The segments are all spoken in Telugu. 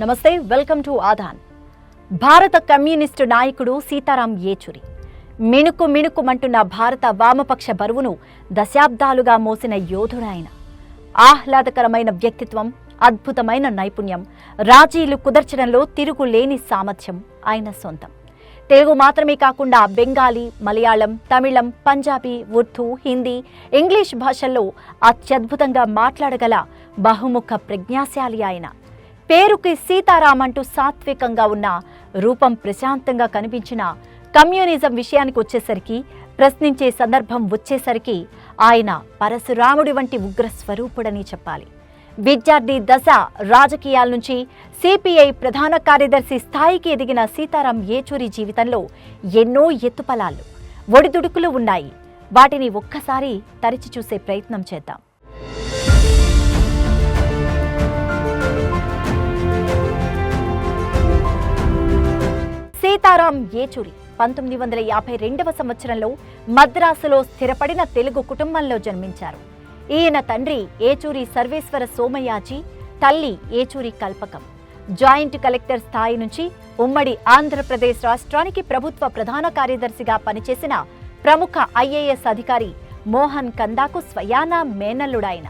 నమస్తే వెల్కమ్ టు ఆధాన్ భారత కమ్యూనిస్టు నాయకుడు సీతారాం యేచూరి. మిణుకు మిణుకుమంటున్న భారత వామపక్ష బరువును దశాబ్దాలుగా మోసిన యోధుడాయన ఆహ్లాదకరమైన వ్యక్తిత్వం అద్భుతమైన నైపుణ్యం రాజీలు కుదర్చడంలో తిరుగులేని సామర్థ్యం ఆయన సొంతం. తెలుగు మాత్రమే కాకుండా బెంగాలీ మలయాళం తమిళం పంజాబీ ఉర్దూ హిందీ ఇంగ్లీష్ భాషల్లో అత్యద్భుతంగా మాట్లాడగల బహుముఖ ప్రజ్ఞాశాలి ఆయన. పేరుకి సీతారామంటూ సాత్వికంగా ఉన్న రూపం ప్రశాంతంగా కనిపించిన కమ్యూనిజం విషయానికి వచ్చేసరికి ప్రశ్నించే సందర్భం వచ్చేసరికి ఆయన పరశురాముడి వంటి ఉగ్ర స్వరూపుడని చెప్పాలి. విద్యార్థి దశ రాజకీయాల నుంచి సిపిఐ ప్రధాన కార్యదర్శి స్థాయికి ఎదిగిన సీతారాం ఏచూరి జీవితంలో ఎన్నో ఎత్తుపలాలు ఒడిదుడుకులు ఉన్నాయి. వాటిని ఒక్కసారి తరిచి చూసే ప్రయత్నం చేద్దాం. ఏచూరి. పంతొమ్మిది వందల యాభై రెండవ సంవత్సరంలో మద్రాసులో స్థిరపడిన తెలుగు కుటుంబంలో జన్మించారు. ఈయన తండ్రి ఏచూరి సర్వేశ్వర సోమయాజీ తల్లి ఏచూరి కల్పకం. జాయింట్ కలెక్టర్ స్థాయి నుంచి ఉమ్మడి ఆంధ్రప్రదేశ్ రాష్ట్రానికి ప్రభుత్వ ప్రధాన కార్యదర్శిగా పనిచేసిన ప్రముఖ ఐఏఎస్ అధికారి మోహన్ కందాకు స్వయానా మేనల్లుడాయన.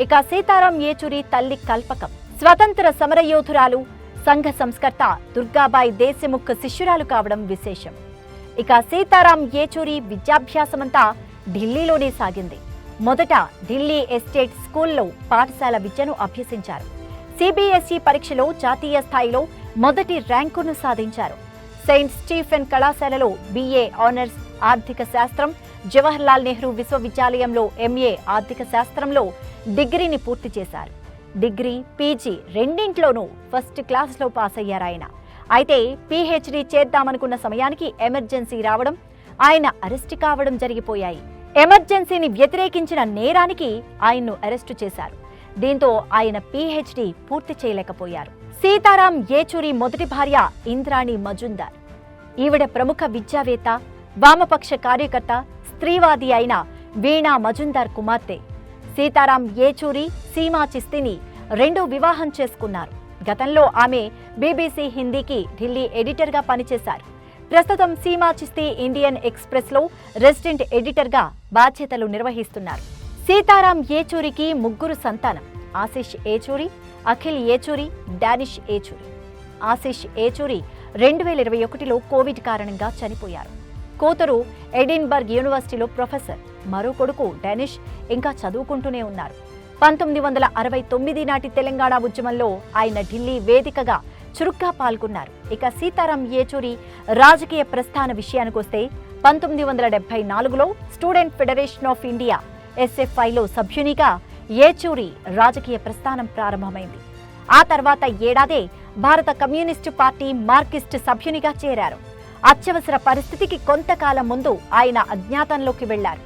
ఇక సీతారాం ఏచూరి తల్లి కల్పకం. స్వతంత్ర సమరయోధురాలు సంఘ సంస్కర్త దుర్గాబాయి దేశముఖ్ శిష్యురాలు కావడం విశేషం. ఇక సీతారాం ఏచూరి విద్యాభ్యాసమంతా ఢిల్లీలోనే సాగింది. మొదట ఢిల్లీ ఎస్టేట్ స్కూల్లో పాఠశాల విద్యను అభ్యసించారు. సిబిఎస్ఈ పరీక్షలో జాతీయ స్థాయిలో మొదటి ర్యాంకును సాధించారు. సెయింట్ స్టీఫెన్ కళాశాలలో బిఏ ఆనర్స్ ఆర్థిక శాస్త్రం జవహర్లాల్ నెహ్రూ విశ్వవిద్యాలయంలో ఎంఏ ఆర్థిక శాస్త్రంలో డిగ్రీని పూర్తి చేశారు. డిగ్రీ పీజీ రెండింట్లోనూ ఫస్ట్ క్లాస్లో పాస్ అయ్యారు ఆయన. అయితే పీహెచ్డీ చేద్దామనుకున్న సమయానికి ఎమర్జెన్సీ రావడం ఆయన అరెస్ట్ కావడం జరిగిపోయాయి. ఎమర్జెన్సీని వ్యతిరేకించిన నేరానికి ఆయన్ను అరెస్టు చేశారు. దీంతో ఆయన పీహెచ్డీ పూర్తి చేయలేకపోయారు. సీతారాం ఏచూరి మొదటి భార్య ఇంద్రాణి మజుందార్. ఈవిడ ప్రముఖ విద్యావేత్త వామపక్ష కార్యకర్త స్త్రీవాది అయిన వీణా మజుందార్ కుమార్తె. సీతారాం ఏచూరి సీమా చిస్తిని రెండో వివాహం చేసుకున్నారు. గతంలో ఆమె బీబీసీ హిందీకి ఢిల్లీ ఎడిటర్గా పనిచేశారు. ప్రస్తుతం సీమా చిస్తి ఇండియన్ ఎక్స్ప్రెస్లో రెసిడెంట్ ఎడిటర్గా బాధ్యతలు నిర్వహిస్తున్నారు. సీతారాం ఏచూరికి ముగ్గురు సంతానం ఆశిష్ ఏచూరి అఖిల్ ఏచూరి డానిష్ ఏచూరి ఆశిష్ ఏచూరి రెండు వేల ఇరవై ఒకటిలో కోవిడ్ కారణంగా చనిపోయారు. కూతురు ఎడిన్బర్గ్ యూనివర్సిటీలో ప్రొఫెసర్. మరో కొడుకు డానిష్ ఇంకా చదువుకుంటూనే ఉన్నారు. పంతొమ్మిది వందల అరవై తొమ్మిది నాటి తెలంగాణ ఉద్యమంలో ఆయన ఢిల్లీ వేదికగా చురుగ్గా పాల్గొన్నారు. ఇక సీతారాం ఏచూరి రాజకీయ ప్రస్థాన విషయానికొస్తే పంతొమ్మిది వందల డెబ్బై నాలుగులో స్టూడెంట్ ఫెడరేషన్ ఆఫ్ ఇండియా ఎస్ఎఫ్ఐలో సభ్యునిగా ఏచూరి రాజకీయ ప్రస్థానం ప్రారంభమైంది. ఆ తర్వాత ఏడాదే భారత కమ్యూనిస్టు పార్టీ మార్కిస్ట్ సభ్యునిగా చేరారు. అత్యవసర పరిస్థితికి కొంతకాలం ముందు ఆయన అజ్ఞాతంలోకి వెళ్ళారు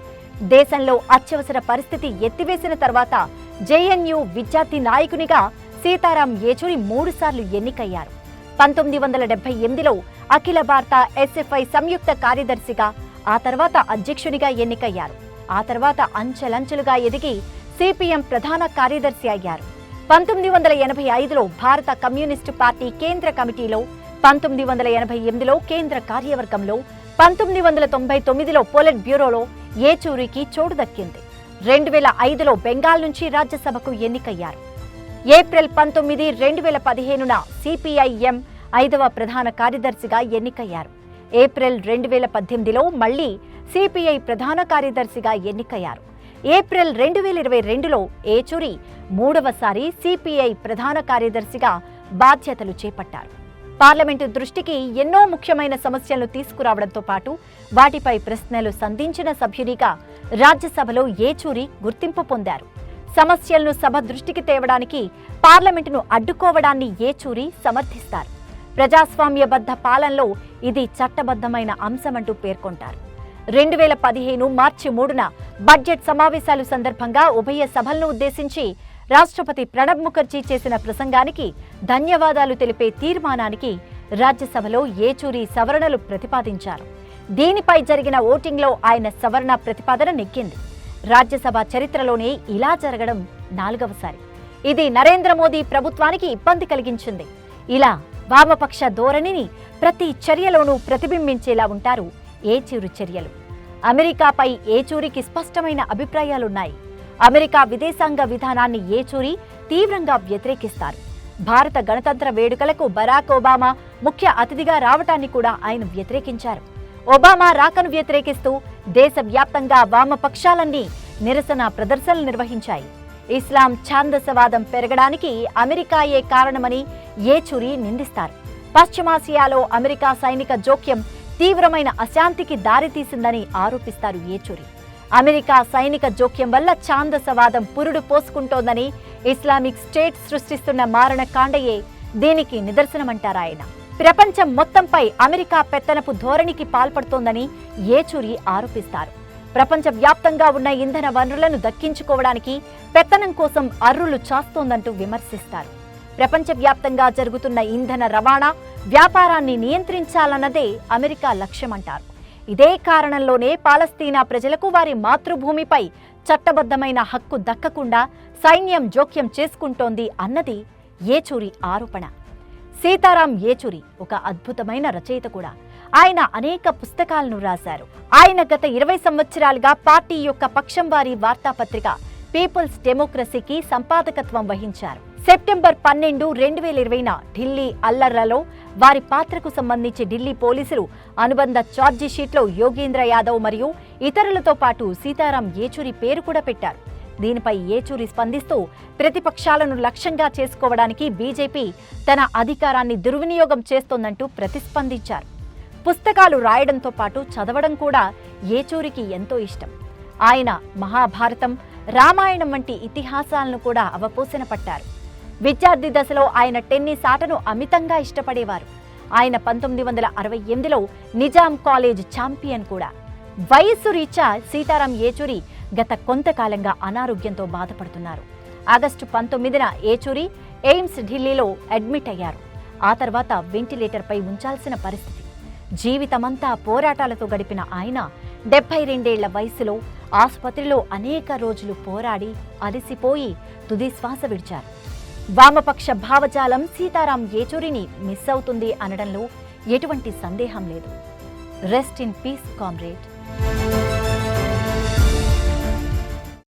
దేశంలో అత్యవసర పరిస్థితి ఎత్తివేసిన తర్వాత జేఎన్యు విద్యార్థి నాయకునిగా సీతారాం ఏచూరి మూడుసార్లు ఎన్నికయ్యారు. పంతొమ్మిది వందల డెబ్బై ఎనిమిదిలో అఖిల భారత ఎస్ఎఫ్ఐ సంయుక్త కార్యదర్శిగా ఆ తర్వాత అధ్యక్షునిగా ఎన్నికయ్యారు. ఆ తర్వాత అంచెలంచెలుగా ఎదిగి సిపిఎం ప్రధాన కార్యదర్శి అయ్యారు. పంతొమ్మిది వందల ఎనభై ఐదులో భారత కమ్యూనిస్టు పార్టీ కేంద్ర కమిటీలో పంతొమ్మిది వందల ఎనభై ఎనిమిదిలో కేంద్ర కార్యవర్గంలో పంతొమ్మిది వందల తొంభై తొమ్మిదిలో పోలిట్ బ్యూరోలో ఏచూరికి చోటు దక్కింది. రెండు వేల ఐదులో బెంగాల్ నుంచి రాజ్యసభకు ఎన్నికయ్యారు. ఏప్రిల్ పంతొమ్మిది రెండు వేల పదిహేనున సిపిఐఎం ఐదవ ప్రధాన కార్యదర్శిగా ఎన్నికయ్యారు. ఏప్రిల్ రెండు వేల పద్దెనిమిదిలో మళ్ళీ సిపిఐ ప్రధాన కార్యదర్శిగా ఎన్నికయ్యారు. ఏప్రిల్ రెండు వేల ఇరవై రెండులో ఏచూరి మూడవసారి సిపిఐ ప్రధాన కార్యదర్శిగా బాధ్యతలు చేపట్టారు. పార్లమెంటు దృష్టికి ఎన్నో ముఖ్యమైన సమస్యలను తీసుకురావడంతో పాటు వాటిపై ప్రశ్నలు సంధించిన సభ్యునిగా రాజ్యసభలో ఏచూరి గుర్తింపు పొందారు. సమస్యలను సభ దృష్టికి తేవడానికి పార్లమెంటును అడ్డుకోవడాన్ని ఏచూరి సమర్థిస్తారు. ప్రజాస్వామ్యబద్ధ పాలనలో ఇది చట్టబద్ధమైన అంశమంటూ పేర్కొంటారు. రెండు వేల పదిహేను మార్చి మూడున బడ్జెట్ సమావేశాలు సందర్భంగా ఉభయ సభలను ఉద్దేశించి రాష్ట్రపతి ప్రణబ్ ముఖర్జీ చేసిన ప్రసంగానికి ధన్యవాదాలు తెలిపే తీర్మానానికి రాజ్యసభలో ఏచూరి సవరణలు ప్రతిపాదించారు. దీనిపై జరిగిన ఓటింగ్లో ఆయన సవరణ ప్రతిపాదన నెగ్గింది. రాజ్యసభ చరిత్రలోనే ఇలా జరగడం నాలుగవసారి. ఇది నరేంద్ర మోదీ ప్రభుత్వానికి ఇబ్బంది కలిగించింది. ఇలా వామపక్ష ధోరణిని ప్రతి చర్యలోనూ ప్రతిబింబించేలా ఉంటారు ఏచూరి చర్యలు. అమెరికాపై ఏచూరికి స్పష్టమైన అభిప్రాయాలున్నాయి. అమెరికా విదేశాంగ విధానాన్ని ఏచూరి తీవ్రంగా వ్యతిరేకిస్తారు. భారత గణతంత్ర వేడుకలకు బరాక్ ఒబామా ముఖ్య అతిథిగా రావటాన్ని కూడా ఆయన వ్యతిరేకించారు. ఒబామా రాకను వ్యతిరేకిస్తూ దేశవ్యాప్తంగా వామపక్షాలన్నీ నిరసన ప్రదర్శనలు నిర్వహించాయి. ఇస్లాం ఛాందసవాదం పెరగడానికి అమెరికాయే కారణమని ఏచూరి నిందిస్తారు. పశ్చిమాసియాలో అమెరికా సైనిక జోక్యం తీవ్రమైన అశాంతికి దారితీసిందని ఆరోపిస్తారు ఏచూరి. అమెరికా సైనిక జోక్యం వల్ల ఛాందసవాదం పురుడు పోసుకుంటోందని ఇస్లామిక్ స్టేట్ సృష్టిస్తున్న మారణ కాండయే దీనికి నిదర్శనమంటారాయన ప్రపంచం మొత్తంపై అమెరికా పెత్తనపు ధోరణికి పాల్పడుతోందని ఏచూరి ఆరోపిస్తారు. ప్రపంచ వ్యాప్తంగా ఉన్న ఇంధన వనరులను దక్కించుకోవడానికి పెత్తనం కోసం అర్రులు చాస్తోందంటూ విమర్శిస్తారు. ప్రపంచవ్యాప్తంగా జరుగుతున్న ఇంధన రవాణా వ్యాపారాన్ని నియంత్రించాలన్నదే అమెరికా లక్ష్యమంటారు. ఇదే కారణంలోనే పాలస్తీనా ప్రజలకు వారి మాతృభూమిపై చట్టబద్ధమైన హక్కు దక్కకుండా సైన్యం జోక్యం చేసుకుంటోంది అన్నది ఏచూరి ఆరోపణ. సీతారాం ఏచూరి ఒక అద్భుతమైన రచయిత కూడా. ఆయన అనేక పుస్తకాలను రాశారు. ఆయన గత ఇరవై సంవత్సరాలుగా పార్టీ యొక్క పక్షం వారి వార్తాపత్రిక పీపుల్స్ డెమోక్రసీకి సంపాదకత్వం వహించారు. సెప్టెంబర్ పన్నెండు రెండు వేల ఇరవైన ఢిల్లీ అల్లర్లలో వారి పాత్రకు సంబంధించి ఢిల్లీ పోలీసులు అనుబంధ ఛార్జీ షీట్లో యోగేంద్ర యాదవ్ మరియు ఇతరులతో పాటు సీతారాం ఏచూరి పేరు కూడా పెట్టారు. దీనిపై ఏచూరి స్పందిస్తూ ప్రతిపక్షాలను లక్ష్యంగా చేసుకోవడానికి బీజేపీ తన అధికారాన్ని దుర్వినియోగం చేస్తోందంటూ ప్రతిస్పందించారు. పుస్తకాలు రాయడంతో పాటు చదవడం కూడా ఏచూరికి ఎంతో ఇష్టం. ఆయన మహాభారతం రామాయణం వంటి ఇతిహాసాలను కూడా అవపోసన పట్టారు. విద్యార్థి దశలో ఆయన టెన్నిస్ ఆటను అమితంగా ఇష్టపడేవారు. ఆయన పంతొమ్మిది వందల అరవై ఎనిమిదిలో నిజాం కాలేజ్ ఛాంపియన్ కూడా. వయస్సు రీత్యా సీతారాం ఏచూరి గత కొంతకాలంగా అనారోగ్యంతో బాధపడుతున్నారు. ఆగస్టు పంతొమ్మిదిన ఏచూరి ఎయిమ్స్ ఢిల్లీలో అడ్మిట్ అయ్యారు. ఆ తర్వాత వెంటిలేటర్పై ఉంచాల్సిన పరిస్థితి. జీవితమంతా పోరాటాలతో గడిపిన ఆయన డెబ్బై రెండేళ్ళ వయసులో ఆసుపత్రిలో అనేక రోజులు పోరాడి అలసిపోయి తుది శ్వాస విడిచారు. వామపక్ష భావజాలం సీతారాం ఏచూరిని మిస్ అవుతుంది అనడంలో ఎటువంటి సందేహం లేదు. Rest in peace comrade